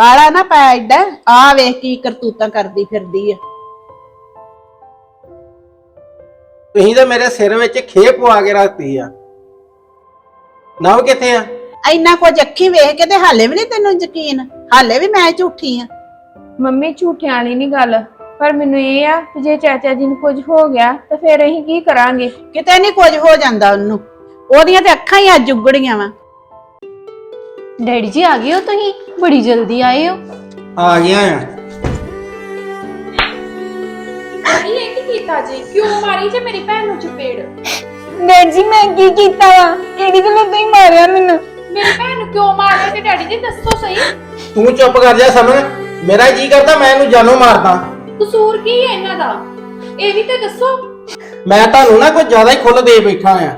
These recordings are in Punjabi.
ਕਾਲਾ ਨਾ ਪੈ ਐਡਾ ਆ ਵੇਖ ਕੀ ਕਰਤੂਤਾਂ ਕਰਦੀ ਫਿਰਦੀ ਆ। ਤੁਸੀਂ ਤਾਂ ਮੇਰੇ ਸਿਰ ਵਿੱਚ ਖੇ ਪਵਾ ਕੇ ਰੱਖਤੀ ਆ। ਨਵ ਕਿੱਥੇ ਆ? ਇੰਨਾ ਕੁਝ ਅੱਖੀ ਵੇਖ ਕੇ ਤੇ ਹਾਲੇ ਵੀ ਨਹੀਂ ਤੈਨੂੰ ਯਕੀਨ? ਹਾਲੇ ਵੀ ਮੈਂ ਝੂਠੀ ਆ। ਮੰਮੀ ਝੂਠਿਆਂ ਵਾਲੀ ਨਹੀਂ ਗੱਲ। ਪਰ ਮੈਨੂੰ ਇਹ ਆ ਕਿ ਜੇ ਚਾਚਾ ਜੀ ਨੂੰ ਕੁਝ ਹੋ ਗਿਆ ਤਾਂ ਫਿਰ ਅਸੀਂ ਕੀ ਕਰਾਂਗੇ? ਕਿਤੇ ਨਹੀਂ ਕੁਝ ਹੋ ਜਾਂਦਾ ਉਹਨੂੰ। ਉਹਦੀਆਂ ਤੇ ਅੱਖਾਂ ਹੀ ਅੱਜ ਉਗੜੀਆਂ ਵਾ। ਡੈਡੀ ਜੀ ਆ ਗਏ ਹੋ ਤੁਸੀਂ? ਬੜੀ ਜਲਦੀ ਆਏ ਹੋ। ਆ ਗਿਆ ਆ। ਨਹੀਂ ਇਹ ਕੀ ਕੀਤਾ ਜੀ? ਕਿਉਂ ਮਾਰੀ ਜੇ ਮੇਰੀ ਭੈਣ ਨੂੰ ਚਪੇੜ? ਡੈਡ ਜੀ ਮੈਂ ਕੀ ਕੀਤਾ ਵਾ? ਕਿਹੜੀ ਗੱਲੋਂ ਤੁਸੀਂ ਮਾਰਿਆ ਮੈਨੂੰ? ਮੇਰੀ ਭੈਣ ਨੂੰ ਕਿਉਂ ਮਾਰਿਆ ਤੇ ਡੈਡੀ ਜੀ ਦੱਸੋ ਸਹੀ। ਤੂੰ ਚੁੱਪ ਕਰ ਜਾ ਸਮਝ। ਮੇਰਾ ਜੀ ਕਰਦਾ ਮੈਂ ਇਹਨੂੰ ਜਾਨੋਂ ਮਾਰਦਾ। ਕਸੂਰ ਕੀ ਹੈ ਇਹਨਾਂ ਦਾ? ਇਹ ਵੀ ਤੇ ਦੱਸੋ। ਮੈਂ ਤੁਹਾਨੂੰ ਨਾ ਕੋਈ ਜ਼ਿਆਦਾ ਹੀ ਖੁੱਲ ਦੇ ਬੈਠਾ ਆ।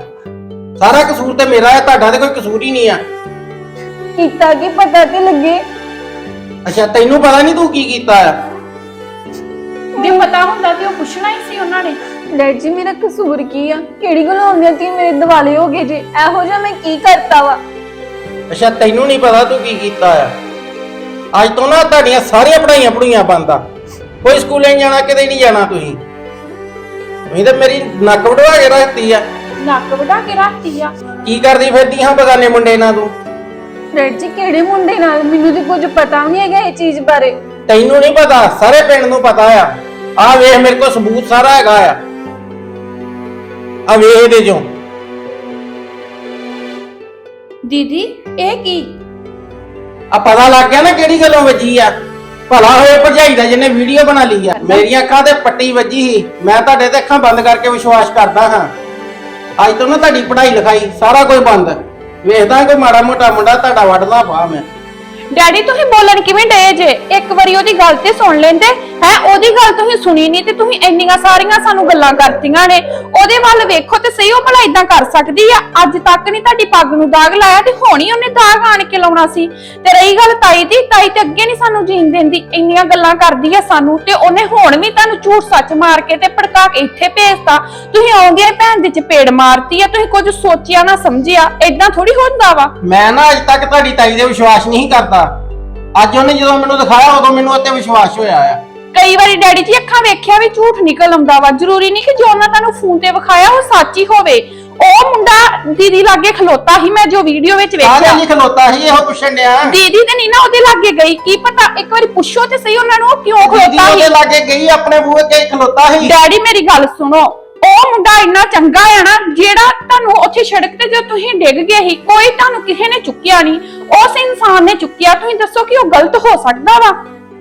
ਸਾਰਾ ਕਸੂਰ ਤੇ ਮੇਰਾ ਹੈ ਤੁਹਾਡਾ ਤੇ ਕੋਈ ਕਸੂਰ ਹੀ ਨਹੀਂ ਆ। ਕੀਤਾ ਕੀ ਪਤਾ ਤੇ ਲੱਗੇ? ਅੱਛਾ ਤੈਨੂੰ ਪਤਾ ਨਹੀਂ ਤੂੰ ਕੀ ਕੀਤਾ ਆ? ਜੇ ਪਤਾ ਹੁੰਦਾ ਤੇ ਉਹ ਪੁੱਛਣਾ ਹੀ ਸੀ ਉਹਨਾਂ ਨੇ। ਡੈਡ ਜੀ ਮੇਰਾ ਕਸੂਰ ਕੀ ਆ? ਕਿਹੜੀ ਗੱਲੋਂ ਆਉਂਦੀਆਂ ਤੁਸੀਂ ਮੇਰੇ ਦਿਵਾਲੇ ਹੋ ਗਏ ਜੇ? ਇਹੋ ਜਿਹਾ ਮੈਂ ਕੀ ਕਰਤਾ ਵਾ? ਅੱਛਾ ਤੈਨੂੰ ਨਹੀਂ ਪਤਾ ਤੂੰ ਕੀ ਕੀਤਾ ਆ? ਅੱਜ ਤੋਂ ਨਾ ਤੁਹਾਡੀਆਂ ਸਾਰੀਆਂ ਪੜਾਈਆਂ ਪੜੂਈਆਂ ਬੰਦ ਆ। ਕੋਈ ਸਕੂਲੇ ਨਹੀਂ ਜਾਣਾ ਕਿਤੇ ਨਹੀਂ ਜਾਣਾ ਤੁਸੀਂ। ਤੁਸੀਂ ਤਾਂ ਮੇਰੀ ਨੱਕ ਵਡਵਾ ਕੇ ਰੱਖਤੀ ਆ। ਨੱਕ ਵਢਾ ਕੇ ਰੱਖਤੀ ਆ। ਕੀ ਕਰਦੀ ਫਿਰਦੀ ਹਾਂ ਬਗਾਨੇ ਮੁੰਡੇ ਨਾਲ ਤੂੰ। ਡੈਡ ਜੀ ਕਿਹੜੇ ਮੁੰਡੇ ਨਾਲ? ਮੈਨੂੰ ਤੇ ਕੁਝ ਪਤਾ ਨਹੀਂ ਹੈਗਾ ਇਹ ਚੀਜ਼ ਬਾਰੇ। ਤੈਨੂੰ ਨਹੀਂ ਪਤਾ ਸਾਰੇ ਪਿੰਡ ਨੂੰ ਪਤਾ ਆ। ਆ ਵੇਖ ਮੇਰੇ ਕੋਲ ਸਬੂਤ ਸਾਰਾ ਹੈਗਾ ਆ। ਆ ਵੇਖ ਇਹਦੇ ਚੋਂ। ਦੀਦੀ ਇਹ ਕੀ? ਆ ਪਤਾ ਲੱਗ ਗਿਆ ਨਾ ਕਿਹੜੀ ਗੱਲੋਂ ਵੱਜੀ ਆ। ਭਲਾ ਹੋਏ ਭਰਜਾਈ ਦਾ ਜਿਹਨੇ ਵੀਡੀਓ ਬਣਾ ਲਈ ਆ। ਮੇਰੀਆਂ ਅੱਖਾਂ ਤੇ ਪੱਟੀ ਵੱਜੀ ਸੀ। ਮੈਂ ਤੁਹਾਡੇ ਤੇ ਅੱਖਾਂ ਬੰਦ ਕਰਕੇ ਵਿਸ਼ਵਾਸ ਕਰਦਾ ਹਾਂ। ਅੱਜ ਤੋਂ ਨਾ ਤੁਹਾਡੀ ਪੜ੍ਹਾਈ ਲਿਖਾਈ ਸਾਰਾ ਕੁਝ ਬੰਦ। ਵੇਖਦਾ ਕੋਈ ਮਾੜਾ ਮੋਟਾ ਮੁੰਡਾ ਤੁਹਾਡਾ ਵੱਢਦਾ ਪਾ ਮੈਂ। ਡੈਡੀ, ਤੁਸੀਂ ਬੋਲਣ ਕਿਵੇਂ ਡਏ ਜੇ? ਇੱਕ ਵਾਰੀ ਉਹਦੀ ਗੱਲ ਤੇ ਸੁਣ ਲੈਂਦੇ। ਹੈ, ਉਹਦੀ ਗੱਲ ਤੁਸੀਂ ਸੁਣੀ ਨਹੀਂ ਤੇ ਤੁਸੀਂ ਇੰਨੀਆਂ ਸਾਰੀਆਂ ਸਾਨੂੰ ਗੱਲਾਂ ਕਰਤੀਆਂ ਨੇ। ਉਹਦੇ ਵੱਲ ਵੇਖੋ ਤੇ ਸਹੀ, ਉਹ ਭਲਾ ਇਦਾਂ ਕਰ ਸਕਦੀ ਆ। ਅੱਜ ਤੱਕ ਨਹੀਂ ਤੁਹਾਡੀ ਪੱਗ ਨੂੰ ਦਾਗ ਲਾਇਆ ਤੇ ਹੋਣੀ ਉਹਨੇ ਦਾਗ ਆਣ ਕੇ ਲਾਉਣਾ ਸੀ। ਤੇ ਰਹੀ ਗੱਲ ਤਾਈ ਦੀ, ਤਾਈ ਤੇ ਅੱਗੇ ਨਹੀਂ ਸਾਨੂੰ ਜੀਣ ਦਿੰਦੀ। ਇੰਨੀਆਂ ਗੱਲਾਂ ਕਰਦੀ ਆ ਸਾਨੂੰ ਤੇ ਉਹਨੇ ਹੁਣ ਵੀ ਤੁਹਾਨੂੰ ਝੂਠ ਸੱਚ ਮਾਰ ਕੇ ਤੇ ਭੜਕਾ ਕੇ ਇੱਥੇ ਭੇਜਤਾ। ਤੁਸੀਂ ਆਉਂਦੇ ਭੈਣ ਦੇ ਚਪੇੜ ਮਾਰਤੀ ਆ, ਤੁਸੀਂ ਕੁਝ ਸੋਚਿਆ ਨਾ ਸਮਝਿਆ। ਇਦਾਂ ਥੋੜੀ ਹੁੰਦਾ ਵਾ। ਮੈਂ ਨਾ ਅੱਜ ਤੱਕ ਤੁਹਾਡੀ ਤਾਈ ਦੇ ਵਿਸ਼ਵਾਸ ਨਹੀਂ ਕਰਦਾ। ਅੱਜ ਉਹਨੇ ਜਦੋਂ ਮੈਨੂੰ ਦਿਖਾਇਆ ਉਦੋਂ ਮੈਨੂੰ ਉੱਤੇ ਵਿਸ਼ਵਾਸ ਹੋਇਆ ਆ। ਕਈ ਵਾਰੀ ਡੈਡੀ ਜੀ ਅੱਖਾਂ ਵੇਖਿਆ ਵੀ ਝੂਠ ਨਿਕਲ ਆਉਂਦਾ ਵਾ। ਜ਼ਰੂਰੀ ਨਹੀਂ ਕਿ ਜੋ ਉਹਨਾਂ ਤੁਹਾਨੂੰ ਫੋਨ ਤੇ ਵਿਖਾਇਆ ਉਹ ਸੱਚ ਹੋਵੇ। ਉਹ ਮੁੰਡਾ ਦੀਦੀ ਲਾਗੇ ਖਲੋਤਾ ਸੀ ਮੈਂ ਜੋ ਵੀਡੀਓ ਵਿੱਚ ਵੇਖਿਆ। ਲਈ ਖਲੋਤਾ ਸੀ ਇਹੋ ਪੁੱਛਣ ਡਿਆ। ਦੀਦੀ ਤੇ ਨਹੀਂ ਨਾ ਉਹਦੇ ਲਾਗੇ ਗਈ। ਕੀ ਪਤਾ ਇੱਕ ਵਾਰੀ ਪੁੱਛੋ ਤੇ ਸਹੀ ਉਹਨਾਂ ਨੂੰ ਉਹ ਕਿਉਂ ਦੀਦੀ ਖਲੋਤਾ ਉਹਦੇ ਸੀ ਲਾਗੇ ਗਈ ਆਪਣੇ ਬੂਹੇ ਕੇ ਖਲੋਤਾ ਸੀ। ਡੈਡੀ ਮੇਰੀ ਗੱਲ ਸੁਣੋ। ਉਹ ਮੁੰਡਾ ਇੰਨਾ ਚੰਗਾ ਆ ਨਾ, ਜਿਹੜਾ ਤੁਹਾਨੂੰ ਉੱਥੇ ਸੜਕ ਤੇ ਜਦੋਂ ਤੁਸੀਂ ਡਿੱਗ ਗਏ ਸੀ, ਕੋਈ ਤੁਹਾਨੂੰ ਕਿਸੇ ਨੇ ਚੁੱਕਿਆ ਨਹੀਂ। ਉਸ ਇਨਸਾਨ ਨੇ ਚੁੱਕਿਆ, ਤੁਸੀਂ ਦੱਸੋ ਕਿ ਉਹ ਗਲਤ ਹੋ ਸਕਦਾ ਵਾ?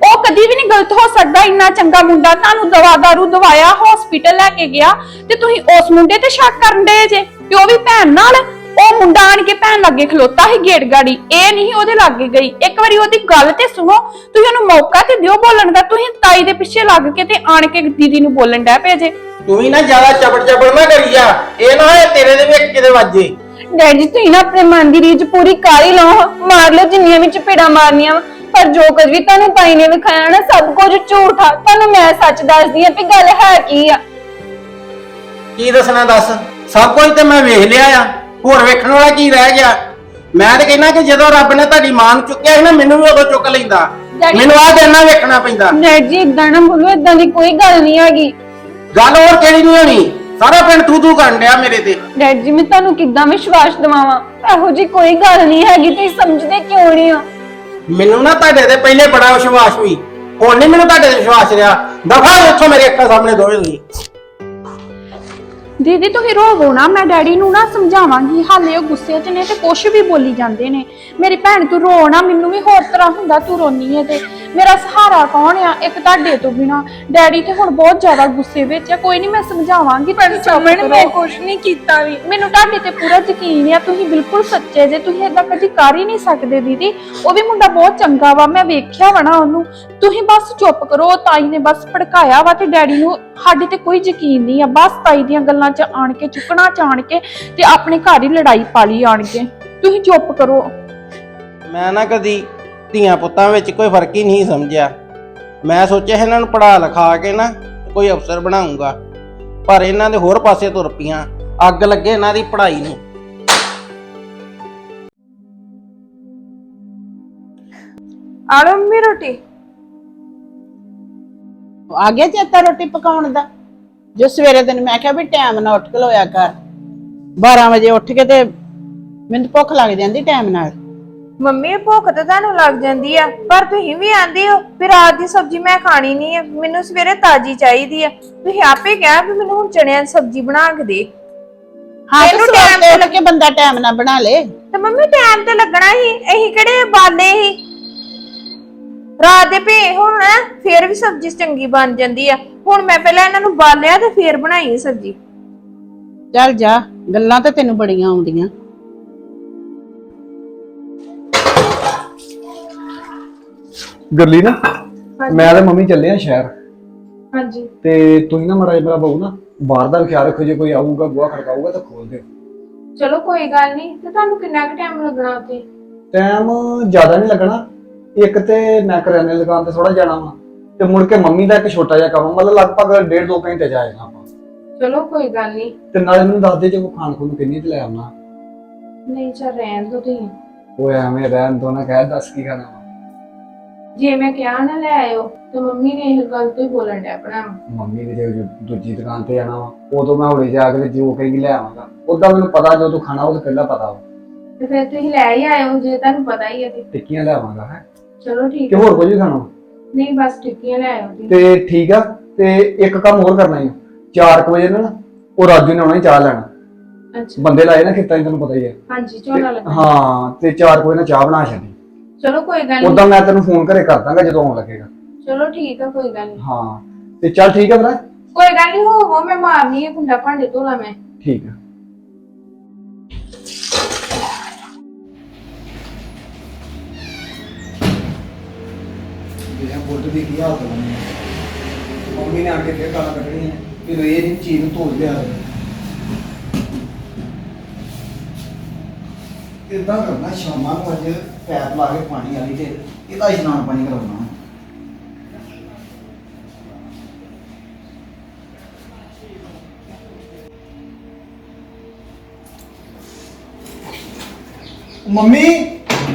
ਉਹ ਕਦੀ ਵੀ ਨਹੀਂ ਗਲਤ ਹੋ ਸਕਦਾ, ਇੰਨਾ ਚੰਗਾ ਮੁੰਡਾ ਤੁਹਾਨੂੰ ਦਵਾ ਦਾਰੂ ਦਵਾਇਆ ਹਸਪੀਟਲ ਲੈ ਕੇ ਗਿਆ, ਤੇ ਤੁਸੀਂ ਉਸ ਮੁੰਡੇ ਤੇ ਸ਼ੱਕ ਕਰਨ ਦੇ ਜੇ ਕਿ ਉਹ ਵੀ ਭੈਣ ਨਾਲ? ਉਹ ਮੁੰਡਾ ਆਣ ਕੇ ਭੈਣ ਲੱਗੇ ਖਲੋਤਾ ਸੀ ਗੇਟ ਗਾੜੀ, ਇਹ ਨਹੀਂ ਉਹਦੇ ਲਾਗੇ ਗਈ। ਇੱਕ ਵਾਰੀ ਉਹਦੀ ਗੱਲ ਤੇ ਸੁਣੋ, ਤੁਸੀਂ ਉਹਨੂੰ ਮੌਕਾ ਤੇ ਦਿਓ ਬੋਲਣ ਦਾ, ਤੁਸੀਂ ਤਾਈ ਦੇ ਪਿੱਛੇ ਲੱਗ ਕੇ ਤੇ ਆਣ ਕੇ ਦੀਦੀ ਨੂੰ ਬੋਲਣ ਡੈ ਪਏ ਜੇ। ਤੂੰ ਵੀ ਨਾ ਜ਼ਿਆਦਾ ਚਪੜ ਚਪੜ ਨਾ ਕਰੀ ਜਾ। ਇਹ ਨਾ ਹੋਏ ਤੇਰੇ ਦੇ ਵਿੱਚ ਕਿਤੇ ਵੱਜੇ ਡੈਡ ਤੁਸੀਂ ਨਾ ਆਪਣੇ ਮਨ ਦੀ ਰੀਝ ਪੂਰੀ ਕਰ ਹੀ ਲਓ। ਮਾਰ ਲਓ ਜਿੰਨੀਆਂ ਵੀ ਚਪੇੜਾਂ ਮਾਰਨੀਆਂ ਵਾਂ। ਪਰ ਜੋ ਕੁਝ ਵੀ ਤੁਹਾਨੂੰ ਤਾਈ ਨੇ ਵਿਖਾਇਆ ਨਾ ਸਭ ਕੁਝ ਝੂਠ ਆ। ਤੁਹਾਨੂੰ ਮੈਂ ਸੱਚ ਦੱਸਦੀ ਆ ਵੀ ਗੱਲ ਹੈ ਕੀ ਆ। ਕੀ ਦੱਸਣਾ ਦੱਸ? ਸਭ ਕੁਝ ਤੇ ਮੈਂ ਵੇਖ ਲਿਆ ਆ। ਹੋਰ ਵੇਖਣ ਵਾਲਾ ਕੀ ਰਹਿ ਗਿਆ? ਮੈਂ ਤੇ ਕਹਿੰਦਾ ਕਿ ਜਦੋਂ ਰੱਬ ਨੇ ਤੁਹਾਡੀ ਮਾਂ ਨੂੰ ਚੁੱਕਿਆ ਸੀ ਨਾ ਮੈਨੂੰ ਵੀ ਉਦੋਂ ਚੁੱਕ ਲੈਂਦਾ। ਮੈਨੂੰ ਆਹ ਦਿਨ ਨਾ ਵੇਖਣਾ ਪੈਂਦਾ। ਡੈਡ ਜੀ ਇਦਾਂ ਨਾ ਬੋਲੋ ਇਦਾਂ ਦੀ ਕੋਈ ਗੱਲ ਨਹੀਂ ਹੈਗੀ। ਗੱਲ ਹੋਰ ਕਿਹੜੀ ਨਹੀਂ ਹੋਣੀ? ਸਾਰਾ ਪਿੰਡ ਤੂੰ ਤੂੰ ਕਰਨ ਡਿਆ ਮੇਰੇ ਤੇ। ਡੈਡ ਜੀ ਮੈਂ ਤੁਹਾਨੂੰ ਕਿੱਦਾਂ ਵਿਸ਼ਵਾਸ ਦਿਵਾਵਾਂ? ਇਹੋ ਜੀ ਕੋਈ ਗੱਲ ਨਹੀਂ ਹੈਗੀ ਤੁਸੀਂ ਸਮਝਦੇ ਕਿਉਂ ਨਹੀਂ ਹੋ? ਮੈਨੂੰ ਨਾ ਤੁਹਾਡੇ ਤੇ ਪਹਿਲੇ ਬੜਾ ਵਿਸ਼ਵਾਸ ਹੋਈ ਹੁਣ ਨਹੀਂ ਮੈਨੂੰ ਤੁਹਾਡੇ ਤੇ ਵਿਸ਼ਵਾਸ ਰਿਹਾ। ਦਫਾ ਉੱਥੋਂ ਮੇਰੇ ਅੱਖਾਂ ਸਾਹਮਣੇ ਦੋਵੇਂ ਨਹੀਂ ਦੀਦੀ ਤੁਸੀਂ ਰੋਵੋ ਨਾ ਮੈਂ ਡੈਡੀ ਨੂੰ ਨਾ ਸਮਝਾਵਾਂਗੀ। ਹਾਲੇ ਉਹ ਗੁੱਸੇ 'ਚ ਨੇ ਤੇ ਕੁਛ ਵੀ ਬੋਲੀ ਜਾਂਦੇ ਨੇ। ਮੇਰੀ ਭੈਣ ਤੂੰ ਰੋ ਨਾ ਮੈਨੂੰ ਵੀ ਹੋਰ ਤਰ੍ਹਾਂ ਹੁੰਦਾ ਤੂੰ ਰੋਨੀ ਹੈ ਤੇ ਮੇਰਾ ਸਹਾਰਾ ਕੌਣ ਆ? ਇੱਕ ਤੁਹਾਡੇ ਤੋਂ ਬਿਨਾ। ਡੈਡੀ ਤੇ ਹੁਣ ਬਹੁਤ ਜ਼ਿਆਦਾ ਗੁੱਸੇ ਵਿੱਚ ਆ। ਕੋਈ ਨਹੀਂ ਮੈਂ ਸਮਝਾਵਾਂਗੀ ਪਰ ਸਮਣ ਮੈਂ ਕੁਝ ਨਹੀਂ ਕੀਤਾ ਵੀ। ਮੈਨੂੰ ਤੁਹਾਡੇ ਤੇ ਪੂਰਾ ਯਕੀਨ ਆ। ਤੁਸੀਂ ਬਿਲਕੁਲ ਸੱਚੇ ਜੇ। ਤੁਸੀਂ ਏਦਾਂ ਕਦੀ ਕਰ ਹੀ ਨਹੀਂ ਸਕਦੇ ਦੀਦੀ। ਉਹ ਵੀ ਮੁੰਡਾ ਬਹੁਤ ਚੰਗਾ ਵਾ। ਮੈਂ ਵੇਖਿਆ ਵਾ ਨਾ ਉਹਨੂੰ। ਤੁਸੀਂ ਬਸ ਚੁੱਪ ਕਰੋ। ਤਾਈ ਨੇ ਬਸ ਭੜਕਾਇਆ ਵਾ ਤੇ ਡੈਡੀ ਨੂੰ ਸਾਡੇ ਤੇ ਕੋਈ ਯਕੀਨ ਨਹੀਂ ਆ। ਬਸ ਤਾਈ ਦੀਆਂ ਗੱਲਾਂ 'ਚ ਆਣ ਕੇ ਚੁੱਕਣਾ ਚਾਣ ਕੇ ਤੇ ਆਪਣੇ ਘਰ ਹੀ ਲੜਾਈ ਪਾ ਲਈ ਆਣ ਕੇ। ਤੁਸੀਂ ਚੁੱਪ ਕਰੋ। ਮੈਂ ਨਾ ਕਦੀ ਧੀਆਂ ਪੁੱਤਾਂ ਵਿੱਚ ਕੋਈ ਫ਼ਰਕ ਹੀ ਨਹੀਂ ਸਮਝਿਆ। ਮੈਂ ਸੋਚਿਆ ਇਹਨਾਂ ਨੂੰ ਪੜਾ ਲਿਖਾ ਕੇ ਨਾ ਕੋਈ ਅਫਸਰ ਬਣਾਉਂਗਾ। ਪਰ ਇਹਨਾਂ ਦੇ ਹੋਰ ਪਾਸੇ ਤੁਰ ਪਈਆਂ। ਅੱਗ ਲੱਗੇ ਇਹਨਾਂ ਦੀ ਪੜ੍ਹਾਈ ਨੂੰ। ਆ ਲਓ ਮੰਮੀ ਰੋਟੀ। ਆ ਗਿਆ ਚੇਤਾ ਰੋਟੀ ਪਕਾਉਣ ਦਾ? ਜੋ ਸਵੇਰੇ ਤੈਨੂੰ ਮੈਂ ਕਿਹਾ ਵੀ ਟਾਈਮ ਨਾਲ ਉੱਠ ਕੇ ਲੋਇਆ ਕਰ। 12 ਵਜੇ ਉੱਠ ਕੇ ਤੇ ਮੈਨੂੰ ਭੁੱਖ ਲੱਗ ਜਾਂਦੀ ਟਾਈਮ ਨਾਲ। ਮੰਮੀ ਭੁੱਖ ਤਾਂ ਤੁਹਾਨੂੰ ਲੱਗ ਜਾਂਦੀ ਆ ਪਰ ਤੁਸੀਂ ਵੀ ਆਂਦੇ ਹੋ ਫਿਰ ਰਾਤ ਦੀ ਸਬਜ਼ੀ ਮੈਂ ਖਾਣੀ ਨਹੀਂ ਹੈ ਮੈਨੂੰ ਸਵੇਰੇ ਤਾਜ਼ੀ ਚਾਹੀਦੀ ਆ। ਤੁਸੀਂ ਆਪੇ ਕਿਹਾ ਵੀ ਮੈਨੂੰ ਹੁਣ ਚਣਿਆਂ ਦੀ ਸਬਜ਼ੀ ਬਣਾ ਕੇ ਦੇ। ਹਾਂ ਤੇ ਇਹਨੂੰ ਸਵੇਰ time ਤੇ ਬੰਦਾ ਟਾਈਮ ਨਾਲ ਬਣਾ ਲੇ। ਤੇ ਮੰਮੀ ਟਾਈਮ ਤੇ ਲੱਗਣਾ ਹੀ ਅਸੀਂ ਕਿਹੜੇ ਬਾਲੇ ਹੀ। ਰਾਤ ਦੇ ਭੇ ਹੁਣ ਨਾ ਫੇਰ ਵੀ ਸਬਜ਼ੀ ਚੰਗੀ ਬਣ ਜਾਂਦੀ ਆ। ਹੁਣ ਮੈਂ ਪਹਿਲਾਂ ਇਹਨਾਂ ਨੂੰ ਬਾਲਿਆ ਤੇ ਫੇਰ ਬਣਾਈ ਸਬਜ਼ੀ। ਚੱਲ ਜਾ ਗੱਲਾਂ ਤਾਂ ਤੈਨੂੰ ਬੜੀਆਂ ਆਉਂਦੀਆਂ। ਗਰਲੀ ਨਾ ਮੈਂ ਤੇ ਮੰਮੀ ਚੱਲੇ ਆ ਸ਼ਹਿਰ। ਹਾਂਜੀ। ਤੇ ਤੁਸੀਂ ਨਾ ਮੜਾ ਮੇਰਾ ਬਹੂ ਨਾ ਬਾਹਰ ਦਾ ਵੀ ਖਿਆਲ ਰੱਖੋ ਜੇ ਕੋਈ ਆਊਗਾ ਬੂਹਾ ਖੜਕਾਊਗਾ ਤਾਂ ਖੋਲ ਦਿਓ। ਚਲੋ ਕੋਈ ਗੱਲ ਨਹੀਂ ਤੇ ਤੁਹਾਨੂੰ ਕਿੰਨਾ ਕੁ ਟਾਈਮ ਲੱਗਣਾ ਉੱਥੇ? ਟਾਈਮ ਜ਼ਿਆਦਾ ਨਹੀਂ ਲੱਗਣਾ। ਇੱਕ ਤੇ ਮੈਂ ਕਰਿਆਨੇ ਦੀ ਦੁਕਾਨ ਤੇ ਥੋੜਾ ਜਾਣਾ ਵਾ ਤੇ ਮੁੜ ਕੇ ਮੰਮੀ ਦਾ ਇੱਕ ਛੋਟਾ ਜਿਹਾ ਕੰਮ ਆ, ਮਤਲਬ ਲਗਭਗ ਡੇਢ ਦੋ ਘੰਟੇ ਜਾਏਗਾ ਆਪਾਂ। ਚਲੋ ਕੋਈ ਗੱਲ ਨਹੀਂ ਤੇ ਨਾਲੇ ਮੈਨੂੰ ਦੱਸ ਦੇ ਜੇ ਕੋਈ ਖਾਣ ਖੂਨ ਕਿੰਨੀ ਤੇ ਲੈ ਆਉਣਾ। ਨਹੀਂ ਚੱਲ ਰਹਿਣ ਦੋ ਤੁਸੀਂ। ਉਹ ਐਵੇਂ ਰਹਿਣ ਤੋਂ ਨਾ ਕਹਿ ਦੱਸ ਕੀ ਖਾਣਾ ਵਾ। ਜੇ ਮੈਂ ਕਿਹਾ ਨਾ ਲੈ ਆਇਓ ਤੇ ਮੰਮੀ ਨੇ ਇਹ ਗੱਲ ਤੋਂ ਹੀ ਬੋਲਣ ਡਿਆ ਆਪਣਾ ਮੰਮੀ ਨੇ ਜੇ ਦੂਜੀ ਦੁਕਾਨ ਤੇ ਜਾਣਾ ਵਾ ਉਦੋਂ ਮੈਂ ਹੁਣੇ ਜਾ ਕੇ ਤੇ ਜੋ ਕਹੇਗੀ ਲੈ ਆਵਾਂਗਾ। ਉਦਾਂ ਮੈਨੂੰ ਪਤਾ ਜੋ ਤੂੰ ਖਾਣਾ ਉਹ ਤਾਂ ਪਹਿਲਾਂ ਪਤਾ ਵਾ। ਤੇ ਫਿਰ ਤੁਸੀਂ ਲੈ ਹੀ ਆਇਓ ਜੇ ਤੁਹਾਨੂੰ ਪਤਾ ਹੀ ਹੈ ਤੇ। ਟਿੱਕੀਆਂ ਲੈ ਆਵਾਂਗਾ ਹੈ? ਚਲੋ ਠੀਕ ਕਿ ਹੈ ਹੋਰ ਕੁਝ ਵੀ ਖਾਣਾ? ਨਹੀਂ ਬਸ ਟਿੱਕੀਆਂ ਲੈ ਆਇਓ ਤੁਸੀਂ ਤੇ ਠੀਕ ਆ ਤੇ ਇੱਕ ਕੰਮ ਹੋਰ ਕਰਨਾ ਹੈ 4 ਵਜੇ ਨਾ ਉਹ ਰਾਜੂ ਨੇ ਆਉਣਾ ਹੀ ਚਾਹ ਲੈਣਾ। ਅੱਛਾ। ਬੰਦੇ ਲਾਏ ਨਾ ਖੇਤਾਂ 'ਚ ਤੈਨੂੰ ਪਤਾ ਹੀ ਹੈ ਹਾਂਜੀ ਝੋਨਾ ਲੱਗਾ ਹਾਂ ਤੇ 4 ਵਜੇ ਨਾਲ ਚਾਹ ਬਣਾ ਛੱਡੀ। ਚਲੋ ਕੋਈ ਗੱਲ ਨਹੀਂ ਉਦਾਂ ਮੈਂ ਤੈਨੂੰ ਫੋਨ ਘਰੇ ਕਰ ਦਾਂਗਾ ਜਦੋਂ ਆਉਣ ਲੱਗੇਗਾ। ਚਲੋ ਠੀਕ ਆ ਕੋਈ ਗੱਲ ਨਹੀਂ ਹਾਂ। ਤੇ ਚੱਲ ਠੀਕ ਆ ਭਰਾ ਕੋਈ ਗੱਲ ਨਹੀਂ ਹੋਵੋ ਮੈਂ ਮਾਰਨੀ ਹੈ ਕੁੰਡਾ ਭਾਂਡੇ ਧੋਲਾ ਮੈਂ। ਠੀਕ ਆ। ਜਿਹੜਾ ਬੁੱਢ ਦੀ ਕੀ ਹਾਲਤ ਬਣੀ ਮੰਮੀ? ਨੇ ਆ ਕੇ ਫੇਰ ਗਾਲਾਂ ਕੱਢਣੀਆਂ ਕਿ ਇਹ ਚੀਜ਼ ਨੂੰ ਧੋਲ ਲਿਆ। ਇਦਾਂ ਕਰਨਾ? ਸ਼ਾਮਾਂ ਨੂੰ ਅੱਜ ਪੈਪ ਲਾ ਕੇ ਪਾਣੀ ਵਾਲੀ ਤੇ ਇਹਦਾ ਇਸ਼ਨਾਨ ਪਾਣੀ ਕਰਾਉਣਾ। ਮੰਮੀ,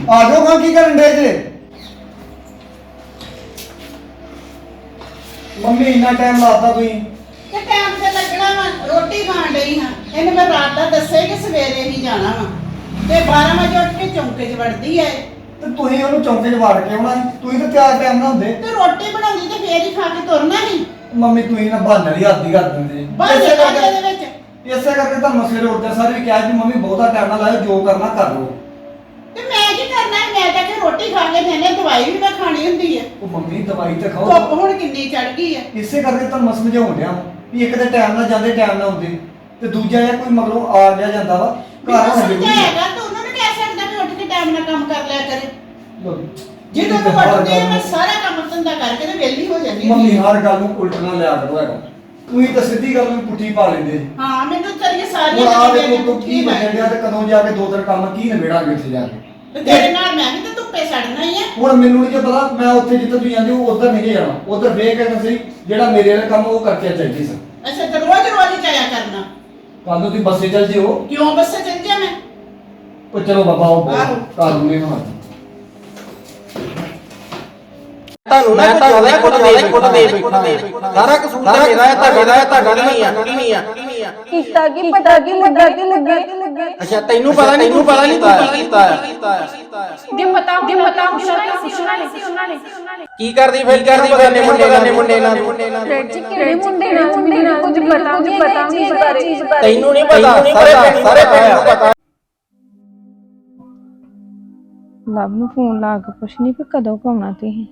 ਆ ਜਾਓ ਖਾਂ ਕੀ ਕਰਨ ਦੇ ਜੇ? ਮੰਮੀ, ਇੰਨਾ ਟਾਈਮ ਲਾਤਾ ਤੁਸੀਂ। ਤੇ ਟਾਈਮ ਤੇ ਲੱਗਣਾ ਵਾ, ਰੋਟੀ ਖਾਣ ਡਈ ਹਾਂ। ਇਹਨੇ ਮੈਂ ਰਾਤ ਦਾ ਦੱਸਿਆ ਕਿ ਸਵੇਰੇ ਹੀ ਜਾਣਾ ਵਾ। ਤੇ 12 ਵਜੇ ਉੱਠ ਕੇ ਚੌਂਕੇ 'ਚ ਵੜਦੀ ਐ। ਤੇ ਤੁਸੀਂ ਉਹਨੂੰ ਚੌਂਕੇ 'ਚ ਵਾੜ ਕੇ ਆਉਣਾ ਸੀ। ਤੁਸੀਂ ਤਾਂ ਤਿਆਰ ਟਾਈਮ ਨਾਲ ਹੁੰਦੇ। ਤੇ ਰੋਟੀ ਬਣਾਉਂਦੀ ਤੇ ਫੇਰ ਹੀ ਖਾ ਕੇ ਤੁਰਨਾ ਸੀ। ਮੰਮੀ ਤੁਸੀਂ ਨਾ ਬਹਾਨੇ ਦੀ ਹੱਦ ਹੀ ਕਰ ਦਿੰਦੇ। ਬਾਹਰ ਇਸੇ ਇਹਦੇ ਕਰਕੇ ਵਿੱਚ? ਇਸੇ ਕਰਕੇ ਤੁਹਾਨੂੰ ਸਵੇਰੇ ਉੱਠਦੇ ਸਾਰੇ ਵੀ ਕਿਹਾ ਜੀ ਮੰਮੀ ਬਹੁਤਾ ਟਾਈਮ ਨਾ ਲਾਇਓ ਜੋ ਕਰਨਾ ਕਰ ਲਓ। ਤੇ ਮੈਂ ਕੀ ਕਰਨਾ ਹੈ? ਮੈਂ ਤਾਂ ਕਿ ਰੋਟੀ ਖਾ ਕੇ ਦੇਣੇ ਦਵਾਈ ਵੀ ਤਾਂ ਖਾਣੀ ਹੁੰਦੀ ਹੈ ਉਹ ਮੰਮੀ ਦਵਾਈ ਤੇ ਖਾਓ। ਧੁੱਪ ਹੁਣ ਕਿੰਨੀ ਚੜ ਗਈ ਹੈ ਇਸੇ ਕਰਕੇ ਤੁਹਾਨੂੰ ਮੈਂ ਸਮਝਾਉਣ ਡਿਆ ਵਾਂ ਵੀ ਇੱਕ ਤੇ ਟਾਈਮ ਨਾਲ ਜਾਂਦੇ ਟਾਈਮ ਨਾਲ ਹੁੰਦੇ ਤੇ ਦੂਜਾ ਇਹ ਕੋਈ ਮਗਰੋਂ ਆ ਗਿਆ ਜਾਂਦਾ ਵਾ। ਘਰ ਮੈਨੂੰ ਹੋਣਾ ਜ਼ਰੂਰੀ ਹੈ ਸਮਝਾਏਗਾ ਤਾਂ ਉਹਨਾਂ ਨੂੰ ਕਹਿ ਸਕਦਾ ਵੀ ਉੱਠ ਕੇ ਟਾਈਮ ਨਾਲ ਕੰਮ ਕਰ ਲਿਆ ਕਰੇ। ਜਦੋਂ ਹਰ ਮੈਂ ਉੱਠਦੀ ਹਾਂ ਮੈਂ ਸਾਰਾ ਕੰਮ ਧੰਦਾ ਕਰਕੇ ਤੇ ਵਿਹਲੀ ਹੋ ਜਾਂਦੀ ਮੰਮੀ ਹਾਂ ਹਰ ਗੱਲ ਨੂੰ ਉਲਟ ਨਾ ਲਿਆ ਕਰੋ ਹੈਗਾ। ਤੁਸੀਂ ਤਾਂ ਸਿੱਧੀ ਗੱਲ ਨੂੰ ਪੁੱਠੀ ਪਾ ਲੈਂਦੇ। ਜੀ ਹਾਂ ਮੈਨੂੰ ਤੇਰੀਆਂ ਹੁਣ ਸਾਰੀਆਂ ਆ ਦੇਖੋ ਤੂੰ ਦੀ ਕੀ ਬਚਣ ਡਿਆ ਤੇ ਕਦੋਂ ਜਾ ਕੇ ਦੋ ਤਿੰਨ ਕੰਮ ਕੀ ਨਿਬੇੜਾਂਗੇ ਉੱਥੇ ਜਾ ਕੇ? ਤੇ ਤੇਰੇ ਨਾਲ ਮੈਂ ਵੀ ਤਾਂ ਧੁੱਪੇ ਸੜਨਾ ਹੀ ਆ। ਹੁਣ ਮੈਨੂੰ ਨਹੀਂ ਜੇ ਪਤਾ ਮੈਂ ਉੱਥੇ ਜਿੱਥੇ ਤੁਸੀਂ ਜਾਂਦੇ ਹੋ ਉਧਰ ਨਹੀਂ ਜਾਣਾ। ਉਧਰ ਵੇਖ ਕੇ ਸਹੀ ਜਿਹੜਾ ਮੇਰੇ ਵਾਲਾ ਕੰਮ ਉਹ ਕਰਕੇ ਚਾਹੀਦੀ ਸੀ ਅੱਛਾ ਤੇ ਰੋਜ਼ ਕੱਲ ਨੂੰ ਤੁਸੀਂ ਬੱਸੇ ਚੱਲ ਜਿਓ। ਕਿਉਂ ਬੱਸੇ ਚੱਲ ਜਾ ਮੈਂ? ਉਹ ਚਲੋ ਬਾਬਾ ਉਹ ਆਹੋ। ਕਾਨੂੰਨੀ ਨਾ ਤੁਹਾਨੂੰ ਨਾ ਤੁਹਾਨੂੰ ਕੁੱਟ ਦੇ ਕੁੱਟ ਦੇ। ਸਾਰਾ ਕਸੂਰ ਤਾਂ ਮੇਰਾ ਹੈ ਤੁਹਾਡਾ ਹੈ ਤੁਹਾਡਾ ਨਹੀਂ ਆ ਨਹੀਂ ਆ। ਕੀਤਾ ਕੀ ਪਤਾ ਕੀ ਲੱਗਾ ਕੀ ਲੱਗੇ? ਅੱਛਾ ਤੈਨੂੰ ਪਤਾ ਨਹੀਂ ਤੂੰ ਪਤਾ ਨਹੀਂ ਤੂੰ ਕੀ ਕੀਤਾ ਆ ਜੇ ਪਤਾ ਜੇ ਪਤਾ ਪੁੱਛਣਾ ਨਹੀਂ ਸੀ ਉਹਨਾਂ ਨੇ ਉਹਨਾਂ ਨੇ ਕੀ ਕਰਦੀ ਫਿਰ ਕਰਦੀ ਬਗਾਨੇ ਮੁੰਡੇ ਨਾਲ ਮੁੰਡੇ ਨਾਲ। ਮੁੰਡੇ ਨਾਲ ਕਿਹੜੇ ਮੁੰਡੇ ਨਾਲ ਮੁੰਡੇ ਨਾਲ? ਕੁਝ ਪਤਾ ਨਹੀਂ ਪਤਾ ਨਹੀਂ ਬਾਰੇ ਚੀਜ਼ ਬਾਰੇ ਤੈਨੂੰ ਨਹੀਂ ਪਤਾ ਸਾਰੇ ਪਿੰਡ ਸਾਰੇ ਪਿੰਡ ਨੂੰ ਪਤਾ। ਲਵ ਨੂੰ ਫੋਨ ਲਾ ਕੇ ਪੁੱਛਣੀ ਵੀ ਕਦੋਂ ਪਾਉਣਾ ਤੁਸੀਂ?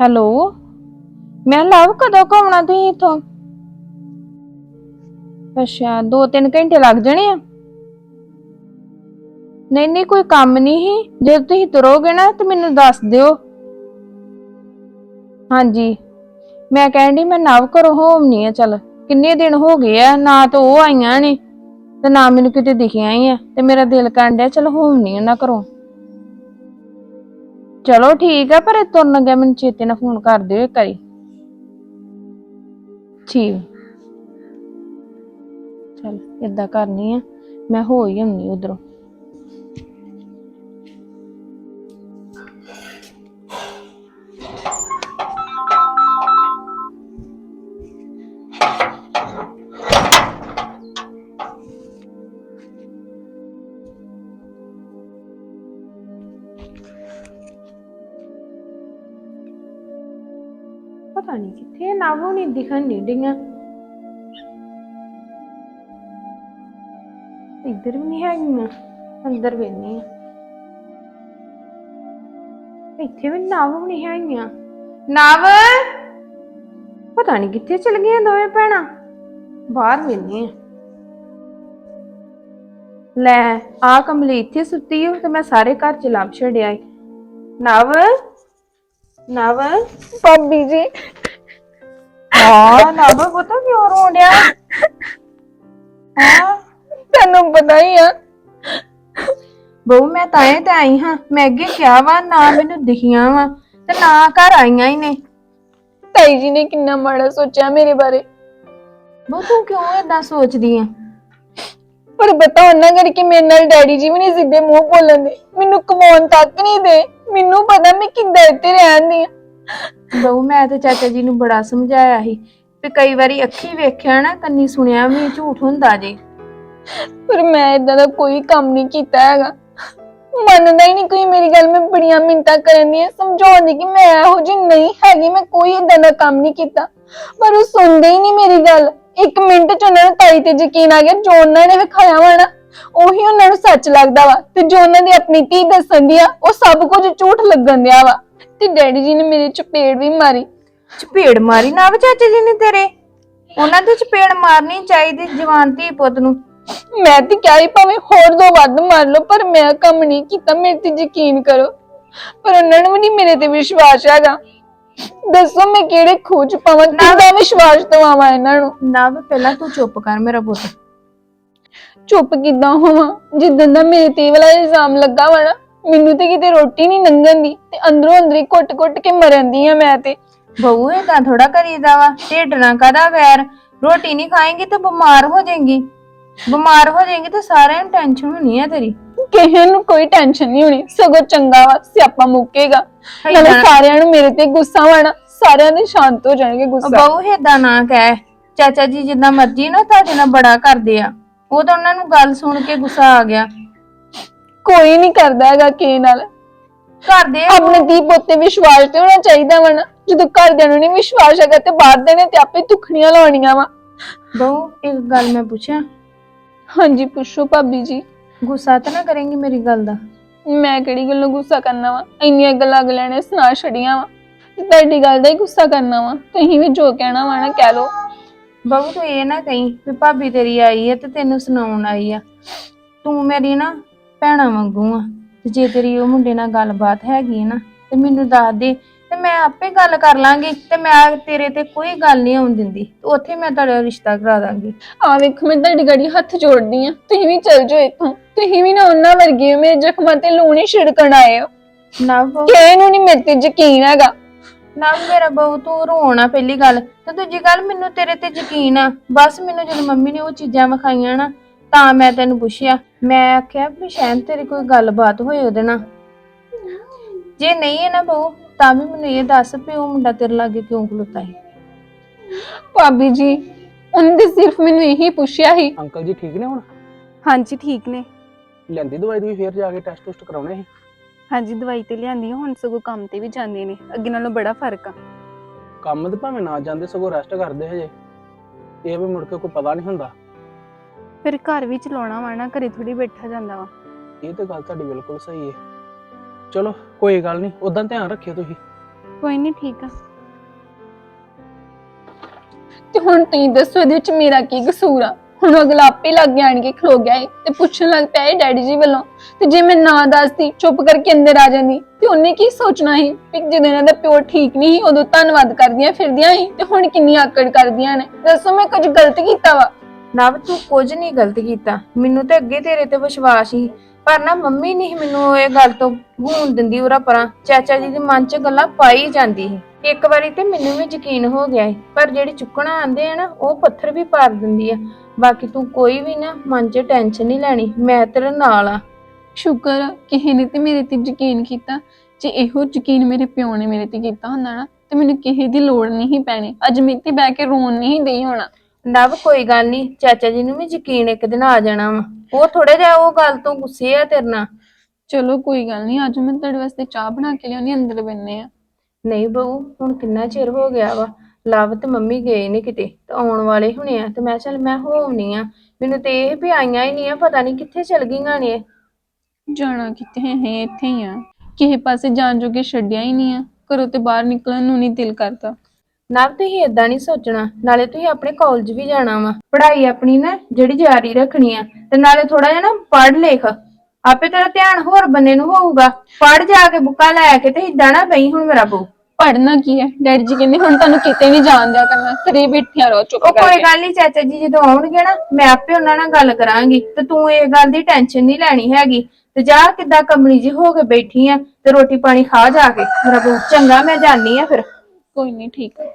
ਹੈਲੋ? ਮੈਂ ਲਵ ਕਦੋਂ ਘੁੰਮਣਾ ਤੁਸੀਂ ਇਥੋਂ? ਅੱਛਾ 2-3 ਘੰਟੇ ਲੱਗ ਜਾਣੇ ਆ। ਨਹੀਂ ਨਹੀਂ, ਕੋਈ ਕੰਮ ਨਹੀਂ ਸੀ। ਜੇ ਤੁਸੀਂ ਤੁਰੋਗੇ ਨਾ, ਤੇ ਮੈਨੂੰ ਦੱਸ ਦਿਓ। ਹਾਂਜੀ। ਮੈਂ ਕਹਿੰਦੀ ਮੈਂ ਨਵ ਘਰੋਂ ਹੋਮਨੀ ਆ, ਚੱਲ। ਕਿੰਨੇ ਦਿਨ ਹੋ ਗਏ ਆ, ਨਾ ਤਾਂ ਉਹ ਆਈਆਂ ਨੇ, ਤੇ ਨਾ ਮੈਨੂੰ ਕਿਤੇ ਦਿਖਿਆ ਹੀ ਆ ਤੇ ਮੇਰਾ ਦਿਲ ਕਰਨ ਡਿਆ, ਚਲ ਹੋਮਨੀ ਉਹਨਾਂ ਘਰੋਂ। ਚਲੋ ਠੀਕ ਆ, ਪਰ ਤੁਰਨ ਲੱਗਿਆ, ਮੈਨੂੰ ਚੇਤੇ ਨਾਲ ਫੋਨ ਕਰ ਦਿਓ ਇੱਕ ਵਾਰੀ। ਠੀਕ। ਚਲ ਇਦਾਂ ਕਰਨੀ ਆ ਮੈਂ ਹੋ ਹੀ ਆਉਣੀ ਉਧਰੋਂ। ਪਤਾ ਨਹੀਂ ਕਿੱਥੇ ਨਾ ਉਹ ਨਹੀਂ ਦਿਖਣ ਨਹੀਂ ਡੀਆਂ ਇੱਧਰ ਵੀ ਨਹੀਂ ਹੈਗੀਆਂ, ਅੰਦਰ ਵੇਨੀ ਆ ਇੱਥੇ ਵੀ ਨਾਵ ਵੀ ਨਹੀਂ ਹੈਗੀਆਂ। ਨਾਵ! ਪਤਾ ਨਹੀਂ ਕਿੱਥੇ ਚਲ ਗਈਆਂ ਦੋਵੇਂ ਭੈਣਾਂ। ਬਾਹਰ ਵੇਨੀ ਆ ਲੈ ਆ ਕਮਲੀ ਇੱਥੇ ਸੁੱਤੀ ਹੋ ਤੇ ਮੈਂ ਸਾਰੇ ਘਰ ਚ ਲੱਭ ਛੜਿਆ ਈ ਨਵ! ਨਵ? ਭਾਬੀ ਜੀ। ਹਾਂ ਨਵ ਪਤਾ ਕਿਉਂ ਰੋਣ ਡਿਆ? ਹਾਂ। ਤੁਹਾਨੂੰ ਪਤਾ ਹੀ ਆ। ਬਹੂ ਮੈਂ ਤਾਂ ਇਹ ਤੇ ਆਈ ਹਾਂ। ਮੈਂ ਅੱਗੇ ਕਿਹਾ ਵਾ ਨਾ ਮੈਨੂੰ ਦਿਖੀਆਂ ਵਾ ਤੇ ਨਾ ਘਰ ਆਈਆਂ ਹੀ ਨੇ। ਤਾਈ ਜੀ ਨੇ ਕਿੰਨਾ ਮਾੜਾ ਸੋਚਿਆ ਮੇਰੇ ਬਾਰੇ। ਬਹੂ ਤੂੰ ਕਿਉਂ ਏਦਾਂ ਸੋਚਦੀ ਆ? ਪਰ ਪਤਾ ਉਹਨਾਂ ਕਰਕੇ ਮੇਰੇ ਨਾਲ ਡੈਡੀ ਜੀ ਵੀ ਨਹੀਂ ਸਿੱਧੇ ਮੂੰਹ ਬੋਲਣ ਦੇ। ਮੈਨੂੰ ਕਮਾਉਣ ਤੱਕ ਨਹੀਂ ਦੇ। ਮੈਨੂੰ ਪਤਾ ਮੈਂ ਕਿੱਦਾਂ ਇੱਥੇ ਰਹਿੰਦੀ ਆ। ਬਹੂ ਮੈਂ ਤੇ ਚਾਚਾ ਜੀ ਨੂੰ ਬੜਾ ਸਮਝਾਇਆ ਸੀ ਤੇ ਕਈ ਵਾਰੀ ਅੱਖੀ ਵੇਖਿਆ ਨਾ ਕੰਨੀ ਸੁਣਿਆ ਵੀ ਝੂਠ ਹੁੰਦਾ ਜੇ। ਪਰ ਮੈਂ ਇਦਾਂ ਦਾ ਕੋਈ ਕੰਮ ਨਹੀਂ ਕੀਤਾ ਹੈਗਾ। ਮੰਨਦਾ ਹੀ ਨਹੀਂ ਕੋਈ ਮੇਰੀ ਗੱਲ ਮੈਂ ਬੜੀਆਂ ਮਿੰਤਾਂ ਕਰਨ ਦੀ ਸਮਝਾਉਂਦੀ ਕਿ ਮੈਂ ਇਹੋ ਜਿਹੀ ਨਹੀਂ ਹੈਗੀ ਮੈਂ ਕੋਈ ਇਦਾਂ ਦਾ ਕੰਮ ਨਹੀਂ ਕੀਤਾ। ਪਰ ਉਹ ਸੁਣਦੇ ਹੀ ਨਹੀਂ ਮੇਰੀ ਗੱਲ। ਇੱਕ ਮਿੰਟ ਚ ਉਹਨਾਂ ਨੂੰ ਤਾਈ ਤੇ ਯਕੀਨ ਆ ਗਿਆ ਜੋ ਉਹਨਾਂ ਨੇ ਵਿਖਾਇਆ ਵਾ ਨਾ। ਉਹੀ ਉਹਨਾਂ ਨੂੰ ਸੱਚ ਲੱਗਦਾ ਵਾ ਤੇ ਜੋ ਉਹਨਾਂ ਦੀ ਆਪਣੀ ਧੀ ਦੱਸਣ ਦੀ ਆ ਉਹ ਸਭ ਕੁਝ ਝੂਠ ਲੱਗਣ ਦਿਆ ਵਾ। ਤੇ ਡੈਡੀ ਜੀ ਨੇ ਮੇਰੇ ਚਪੇੜ ਵੀ ਮਾਰੀ। ਚਪੇੜ ਮਾਰੀ? ਨਾ ਵਾ ਚਾਚਾ ਜੀ ਨੇ ਤੇਰੇ? ਉਹਨਾਂ ਦੇ ਚਪੇੜ ਮਾਰਨੀ ਚਾਹੀਦੀ ਜਵਾਨ ਧੀ ਪੁੱਤ ਨੂੰ। ਮੈਂ ਤੇ ਕਿਹਾ ਹੀ ਭਾਵੇਂ ਹੋਰ ਦੋ ਵੱਧ ਮਾਰ ਲਓ ਪਰ ਮੈਂ ਕੰਮ ਨਹੀਂ ਕੀਤਾ ਮੇਰੇ ਤੇ ਯਕੀਨ ਕਰੋ। ਪਰ ਉਹਨਾਂ ਨੂੰ ਵੀ ਨਹੀਂ ਮੇਰੇ ਤੇ ਵਿਸ਼ਵਾਸ ਹੈਗਾ। ਦੱਸੋ ਮੈਂ ਕਿਹੜੇ ਖੋਜ ਪਾਵਾਂ ਕਿਹਦਾ ਵਿਸ਼ਵਾਸ ਦਵਾਵਾਂ ਇਹਨਾਂ ਨੂੰ? ਨਾ ਵਾ ਪਹਿਲਾਂ ਤੂੰ ਚੁੱਪ ਕਰ ਮੇਰਾ ਪੁੱਤ। ਚੁੱਪ ਕਿੱਦਾਂ ਹੋਵਾਂ? ਜਿੱਦਾਂ ਦਾ ਮੇਰੇ ਤੇ ਇਹ ਵਾਲਾ ਇਲਜ਼ਾਮ ਲੱਗਾ ਵਾ ਨਾ ਮੈਨੂੰ ਤੇ ਕਿਤੇ ਰੋਟੀ ਨਹੀਂ ਲੰਘਣ ਦੀ ਤੇ ਅੰਦਰੋਂ ਅੰਦਰ ਘੁੱਟ-ਘੁੱਟ ਕੇ ਮਰਨ ਦੀ ਆ ਮੈਂ ਤੇ। ਬਹੂ ਏਦਾਂ ਥੋੜਾ ਕਰੀਦਾ ਵਾ ਢਿੱਡ ਨਾ ਕਾਦਾ ਵੈਰ। ਰੋਟੀ ਨਹੀਂ ਖਾਏਂਗੀ ਤਾਂ ਬਿਮਾਰ ਹੋ ਜਾਏਂਗੀ। ਬਿਮਾਰ ਹੋ ਜਾਏਂਗੀ ਤਾਂ ਸਾਰਿਆਂ ਨੂੰ ਟੈਨਸ਼ਨ ਹੋਣੀ ਆ ਤੇਰੀ। ਕਿਸੇ ਨੂੰ ਕੋਈ ਟੈਨਸ਼ਨ ਨਹੀਂ ਹੋਣੀ ਸਗੋਂ ਚੰਗਾ ਵਾ ਸਿਆਪਾ ਮੁੱਕੇਗਾ। ਨਾਲੇ ਸਾਰਿਆਂ ਨੂੰ ਮੇਰੇ ਤੇ ਗੁੱਸਾ ਵਾ ਨਾ ਸਾਰਿਆਂ ਦੇ ਸ਼ਾਂਤ ਹੋ ਜਾਣਗੇ ਗੁੱਸਾ। ਬਹੂ ਏਦਾਂ ਨਾ ਕਹਿ। ਚਾਚਾ ਜੀ ਜਿੱਦਾਂ ਮਰਜ਼ੀ ਨਾ ਤੁਹਾਡੇ ਨਾਲ ਬੜਾ ਕਰਦੇ ਆ। ਉਹ ਤਾਂ ਉਹਨਾਂ ਨੂੰ ਗੱਲ ਸੁਣ ਕੇ ਗੁੱਸਾ ਆ ਗਿਆ। ਕੋਈ ਨਹੀਂ ਕਰਦਾ ਹੈਗਾ ਕਿਸੇ ਨਾਲ। ਕਰਦੇ ਆ ਆਪਣੇ ਦੀ ਪੋਤੇ ਵਿਸ਼ਵਾਸ ਤੇ ਹੋਣਾ ਚਾਹੀਦਾ ਵਾ ਨਾ। ਜਦੋਂ ਘਰਦਿਆਂ ਨੂੰ ਨਹੀਂ ਵਿਸ਼ਵਾਸ ਹੈਗਾ ਤੇ ਬਾਹਰ ਦੇ ਨੇ ਤੇ ਆਪੇ ਤੁਖਣੀਆਂ ਲਾਉਣੀਆਂ ਵਾ। ਬਹੂ ਇੱਕ ਗੱਲ ਮੈਂ ਪੁੱਛਾਂ? ਹਾਂਜੀ ਪੁੱਛੋ ਭਾਬੀ ਜੀ। ਗੁੱਸਾ ਤਾਂ ਨਾ ਕਰੇਂਗੀ ਮੇਰੀ ਗੱਲ ਦਾ। ਮੈਂ ਕਿਹੜੀ ਗੱਲੋਂ ਗੁੱਸਾ ਕਰਨਾ ਵਾ? ਇੰਨੀਆਂ ਗੱਲਾਂ ਅਗਲਿਆਂ ਨੇ ਸੁਣਾ ਛੜੀਆਂ ਵਾ। ਤੇ ਤੁਹਾਡੀ ਗੱਲ ਦਾ ਹੀ ਗੁੱਸਾ ਕਰਨਾ ਵਾ। ਤੁਸੀਂ ਵੀ ਜੋ ਕਹਿਣਾ ਵਾ ਨਾ ਕਹਿ ਲਓ। ਬਹੂ ਤੂੰ ਇਹ ਨਾ ਕਹੀਂ ਵੀ ਭਾਬੀ ਤੇਰੀ ਆਈ ਹੈ ਤੇ ਤੈਨੂੰ ਸੁਣਾਉਣ ਆਈ ਆ। ਤੂੰ ਮੇਰੀ ਨਾ ਭੈਣਾ ਵਾਂਗੂ ਆ ਤੇ ਜੇ ਤੇਰੀ ਉਹ ਮੁੰਡੇ ਨਾਲ ਗੱਲਬਾਤ ਹੈਗੀ ਹੈ ਨਾ ਤੇ ਮੈਨੂੰ ਦੱਸ ਦੇ ਤੇ ਮੈਂ ਆਪੇ ਗੱਲ ਕਰ ਲਾਂਗੀ ਤੇ ਮੈਂ ਤੇਰੇ ਤੇ ਕੋਈ ਗੱਲ ਨਹੀਂ ਆਉਣ ਦਿੰਦੀ। ਤੇ ਉੱਥੇ ਮੈਂ ਤੁਹਾਡਾ ਰਿਸ਼ਤਾ ਕਰਾ ਦਾਂਗੀ। ਆ ਵੇਖੋ ਮੈਂ ਤੁਹਾਡੀ ਗੜੀ ਹੱਥ ਜੋੜਦੀ ਆ। ਤੁਸੀਂ ਵੀ ਚੱਲ ਜਾਓ ਇੱਥੋਂ। ਤੁਸੀਂ ਵੀ ਨਾ ਉਹਨਾਂ ਵਰਗੇ ਹੋ ਮੇਰੇ ਜ਼ਖਮਾਂ ਤੇ ਲੂਣ ਛਿੜਕਣ ਆਏ ਹੋ। ਨਾ ਬਹੂ। ਕਿਸੇ ਨੂੰ ਨਹੀਂ ਮੇਰੇ ਤੇ ਯਕੀਨ ਹੈਗਾ। ਨਾ ਮੇਰਾ ਬਹੂ ਤੂੰ ਰੋਣਾ ਪਹਿਲੀ ਗੱਲ ਤੇ ਦੂਜੀ ਗੱਲ ਮੈਨੂੰ ਤੇਰੇ ਤੇ ਯਕੀਨ ਆ। ਬਸ ਮੈਨੂੰ ਜਦੋਂ ਮੰਮੀ ਨੇ ਉਹ ਚੀਜ਼ਾਂ ਵਿਖਾਈਆਂ ਨਾ ਤਾਂ ਮੈਂ ਤੈਨੂੰ ਪੁੱਛਿਆ ਮੈਂ ਆਖਿਆ ਵੀ ਸ਼ਾਇਦ ਤੇਰੀ ਕੋਈ ਗੱਲਬਾਤ ਹੋਏ ਉਹਦੇ ਨਾਲ। ਜੇ ਨਹੀਂ ਹੈ ਨਾ ਬਹੂ ਤਾਂ ਵੀ ਮੈਨੂੰ ਇਹ ਦੱਸ ਵੀ ਉਹ ਮੁੰਡਾ ਤੇਰੇ ਲਾਗੇ ਕਿਉਂ ਖਲੋਤਾ ਹੈ ਭਾਬੀ ਜੀ ਉਹਨੇ ਸਿਰਫ ਮੈਨੂੰ ਇਹੀ ਪੁੱਛਿਆ ਸੀ। ਅੰਕਲ ਜੀ ਠੀਕ ਨੇ ਹੁਣ? ਹਾਂਜੀ ਠੀਕ ਨੇ। ਲੈਂਦੀ ਦਵਾਈ ਦੂਈ ਫੇਰ ਜਾ ਕੇ ਟੈਸਟ ਟੁਸਟ ਕਰਾਉਣੇ ਸੀ? ਹਾਂਜੀ ਦਵਾਈ ਤੇ ਲਿਆਂਦੀ ਆ, ਹੁਣ ਸਗੋਂ ਕੰਮ ਤੇ ਵੀ ਜਾਂਦੇ ਨੇ। ਅੱਗੇ ਨਾਲੋਂ ਬੜਾ ਫ਼ਰਕ ਆ। ਕੰਮ ਤੇ ਭਾਵੇਂ ਨਾ ਜਾਂਦੇ ਸਗੋਂ ਰੈਸਟ ਕਰਦੇ ਹਜੇ। ਇਹ ਵੀ ਮੁੜ ਕੇ ਕੋਈ ਪਤਾ ਨਹੀਂ ਹੁੰਦਾ। ਫਿਰ ਘਰ ਵੀ ਚਲਾਉਣਾ ਵਾ ਨਾ ਘਰੇ ਥੋੜੀ ਬੈਠਾ ਜਾਂਦਾ ਵਾ। ਇਹ ਤੇ ਗੱਲ ਤੁਹਾਡੀ ਬਿਲਕੁਲ ਸਹੀ ਹੈ ਚਲੋ ਕੋਈ ਗੱਲ ਨਹੀਂ ਉਦਾਂ ਧਿਆਨ ਰੱਖਿਓ ਤੁਸੀਂ। ਕੋਈ ਨਹੀਂ ਠੀਕ ਆ। ਤੇ ਹੁਣ ਤੁਸੀਂ ਦੱਸੋ ਇਹਦੇ ਵਿੱਚ ਮੇਰਾ ਕੀ ਕਸੂਰ ਆ? ਹੁਣ ਅਗਲਾ ਆਪੇ ਲੱਗ ਗਿਆ, ਆਣ ਕੇ ਖਲੋ ਗਿਆ ਏ ਤੇ ਪੁੱਛਣ ਲੱਗ ਪਿਆ ਏ ਡੈਡੀ ਜੀ ਵੱਲੋਂ ਤੇ ਜੇ ਮੈਂ ਨਾ ਦੱਸਦੀ, ਚੁੱਪ ਕਰਕੇ ਅੰਦਰ ਆ ਜਾਂਦੀ, ਤੇ ਉਹਨੇ ਕੀ ਸੋਚਣਾ ਸੀ? ਕਿ ਜਦੋਂ ਇਹਨਾਂ ਦਾ ਪਿਓ ਠੀਕ ਨਹੀਂ ਸੀ, ਉਦੋਂ ਧੰਨਵਾਦ ਕਰਦੀਆਂ ਫਿਰਦੀਆਂ ਸੀ ਤੇ ਹੁਣ ਕਿੰਨੀ ਆਕੜ ਕਰਦੀਆਂ ਨੇ। ਦੱਸੋ ਮੈਂ ਕੁਝ ਗਲਤ ਕੀਤਾ ਵਾ? ਨਵ ਤੂੰ ਕੁਝ ਨਹੀਂ ਗਲਤ ਕੀਤਾ। ਮੈਨੂੰ ਤੇ ਅੱਗੇ ਤੇਰੇ ਤੇ ਵਿਸ਼ਵਾਸ ਸੀ, ਪਰ ਨਾ ਮੰਮੀ ਨਹੀਂ ਮੈਨੂੰ ਇਹ ਗੱਲ ਤੋਂ ਹੋਣ ਦਿੰਦੀ ਉਹਰਾ ਪਰਾਂ। ਚਾਚਾ ਜੀ ਦੇ ਮਨ 'ਚ ਗੱਲਾਂ ਪਾਈ ਜਾਂਦੀ ਸੀ। ਇੱਕ ਵਾਰੀ ਤੇ ਮੈਨੂੰ ਵੀ ਯਕੀਨ ਹੋ ਗਿਆ ਸੀ, ਪਰ ਜਿਹੜੀ ਚੁੱਕਣਾ ਆਂਦੇ ਆ ਨਾ, ਉਹ ਪੱਥਰ ਵੀ ਪਾਰ ਦਿੰਦੀ ਆ। ਬਾਕੀ ਤੂੰ ਕੋਈ ਵੀ ਨਾ ਮਨ 'ਚ ਟੈਨਸ਼ਨ ਨਹੀਂ ਲੈਣੀ ਮੈਂ ਤੇਰੇ ਨਾਲ ਆ। ਸ਼ੁਕਰ ਆ ਕਿਸੇ ਨੇ ਤੇ ਮੇਰੇ ਤੇ ਯਕੀਨ ਕੀਤਾ। ਜੇ ਇਹੋ ਯਕੀਨ ਮੇਰੇ ਪਿਓ ਨੇ ਮੇਰੇ ਤੇ ਕੀਤਾ ਹੁੰਦਾ ਨਾ ਤੇ ਮੈਨੂੰ ਕਿਸੇ ਦੀ ਲੋੜ ਨਹੀਂ ਪੈਣੀ। ਅੱਜ ਮੇਤੇ ਬਹਿ ਕੇ ਰੋਣ ਨਹੀਂ ਦੇਈ ਹੋਣਾ। ਨਵ ਕੋਈ ਗੱਲ ਨਹੀਂ ਚਾਚਾ ਜੀ ਨੂੰ ਵੀ ਯਕੀਨ ਇੱਕ ਦਿਨ ਆ ਜਾਣਾ ਵਾ। ਉਹ ਥੋੜੇ ਜਿਹਾ ਉਹ ਗੱਲ ਤੋਂ ਗੁੱਸੇ ਆ ਤੇਰੇ ਨਾਲ। ਚਲੋ ਕੋਈ ਗੱਲ ਨਹੀਂ ਅੱਜ ਮੈਂ ਤੁਹਾਡੇ ਵਾਸਤੇ ਚਾਹ ਬਣਾ ਕੇ ਲਿਆਉਣੀ ਅੰਦਰ ਬੰਨੇ ਆ। ਨਹੀਂ ਬਹੂ ਹੁਣ ਕਿੰਨਾ ਚਿਰ ਹੋ ਗਿਆ ਵਾ। ਲਵ ਤੇ ਮੰਮੀ ਗਏ ਨੇ ਕਿਤੇ ਤੇ ਆਉਣ ਵਾਲੇ ਹੁਣੇ ਆ ਤੇ ਮੈਂ ਚੱਲ ਮੈਂ ਹੋਵਨੀ ਆ। ਮੈਨੂੰ ਤੇ ਇਹ ਵੀ ਆਈਆਂ ਹੀ ਨਹੀਂ ਆ ਪਤਾ ਨਹੀਂ ਕਿੱਥੇ ਚਲ ਗਈਆਂ ਨੇ। ਜਾਣਾ ਕਿੱਥੇ ਹੈ ਇੱਥੇ ਹੀ ਆ। ਕਿਸੇ ਪਾਸੇ ਜਾਣ ਜੋਗੇ ਛੱਡਿਆ ਹੀ ਨਹੀਂ ਆ ਘਰੋਂ ਤੇ ਬਾਹਰ ਨਿਕਲਣ ਨੂੰ ਨਹੀਂ ਦਿਲ ਕਰਦਾ। ਨਾ ਤੁਸੀਂ ਏਦਾਂ ਨਹੀਂ ਸੋਚਣਾ ਨਾਲੇ ਤੁਸੀਂ ਆਪਣੇ ਕਾਲਜ ਵੀ ਜਾਣਾ ਵਾ। ਪੜ੍ਹਾਈ ਆਪਣੀ ਨਾ ਜਿਹੜੀ ਜਾਰੀ ਰੱਖਣੀ ਆ ਤੇ ਨਾਲੇ ਥੋੜਾ ਜਿਹਾ ਨਾ ਪੜ੍ਹ ਲਿਖ। ਆਪੇ ਤੇਰਾ ਧਿਆਨ ਹੋਰ ਬੰਨੇ ਨੂੰ ਹੋਊਗਾ। ਪੜ੍ਹ ਜਾ ਕੇ ਬੁੱਕਾਂ ਲੈ ਕੇ ਤੇ ਏਦਾਂ ਨਾ ਪਈ ਹੁਣ ਮੇਰਾ ਬਹੂ। ਪੜਨਾ ਕੀ ਹੈ? ਡੈਡੀ ਜੀ ਕਹਿੰਦੇ ਹੁਣ ਤੁਹਾਨੂੰ ਕਿਤੇ ਨਹੀਂ ਜਾਣ ਦਿਆ ਕਰਨਾ ਘਰੇ ਬੈਠਿਆ ਰਹੋ ਚੁੱਪ ਉਹ ਕੋਈ ਕਰਕੇ। ਗੱਲ ਨਹੀਂ ਚਾਚਾ ਜੀ ਜਦੋਂ ਆਉਣਗੇ ਨਾ ਮੈਂ ਆਪੇ ਉਹਨਾਂ ਨਾਲ ਗੱਲ ਕਰਾਂਗੀ। ਤੇ ਤੂੰ ਇਹ ਗੱਲ ਦੀ ਟੈਨਸ਼ਨ ਨਹੀਂ ਲੈਣੀ ਹੈਗੀ। ਤੇ ਜਾ ਕਿੱਦਾਂ ਕਮਲੀ ਜੀ ਹੋ ਕੇ ਬੈਠੀ ਆ ਤੇ ਰੋਟੀ ਪਾਣੀ ਖਾ ਜਾ ਕੇ। ਮੇਰਾ ਬਹੁਤ ਚੰਗਾ ਮੈਂ ਜਾਣੀ ਆ ਫਿਰ। ਕੋਈ ਨਹੀਂ ਠੀਕ ਹੈ